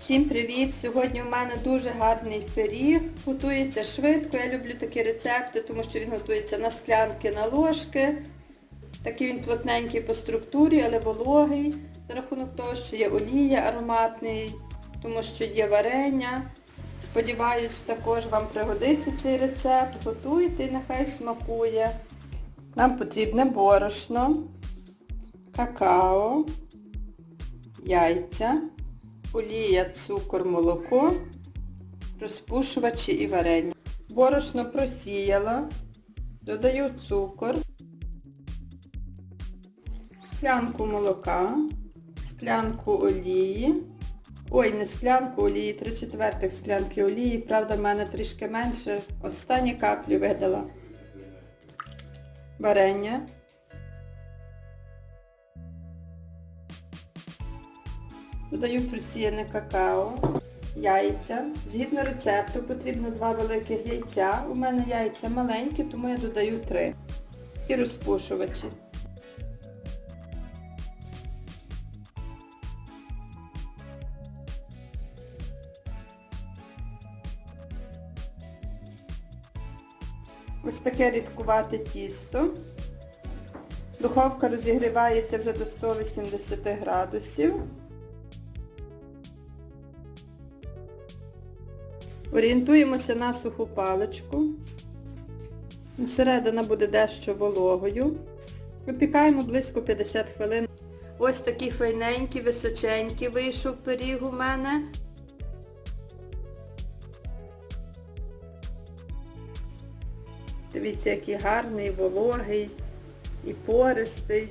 Всім привіт! Сьогодні у мене дуже гарний пиріг. Готується швидко. Я люблю такі рецепти, тому що він готується на склянки, на ложки. Такий він плотненький по структурі, але вологий. За рахунок того, що є олія ароматний, тому що є варення. Сподіваюсь, також вам пригодиться цей рецепт. Готуйте і нехай смакує. Нам потрібне борошно, какао, яйця, олія, цукор, молоко, розпушувачі і варення. Борошно просіяла, додаю цукор, склянку молока, склянку олії. Ой, не склянку олії, 3 четвертих склянки олії, правда, в мене трішки менше. Останні каплі видала. Варення. Додаю просіяне какао, яйця. Згідно рецепту потрібно два великих яйця. У мене яйця маленькі, тому я додаю три. І розпушувачі. Ось таке рідкувате тісто. Духовка розігрівається вже до 180 градусів. Орієнтуємося на суху паличку. Середина буде дещо вологою. Випікаємо близько 50 хвилин. Ось такий файненький, височенький вийшов пиріг у мене. Дивіться, який гарний, вологий і пористий.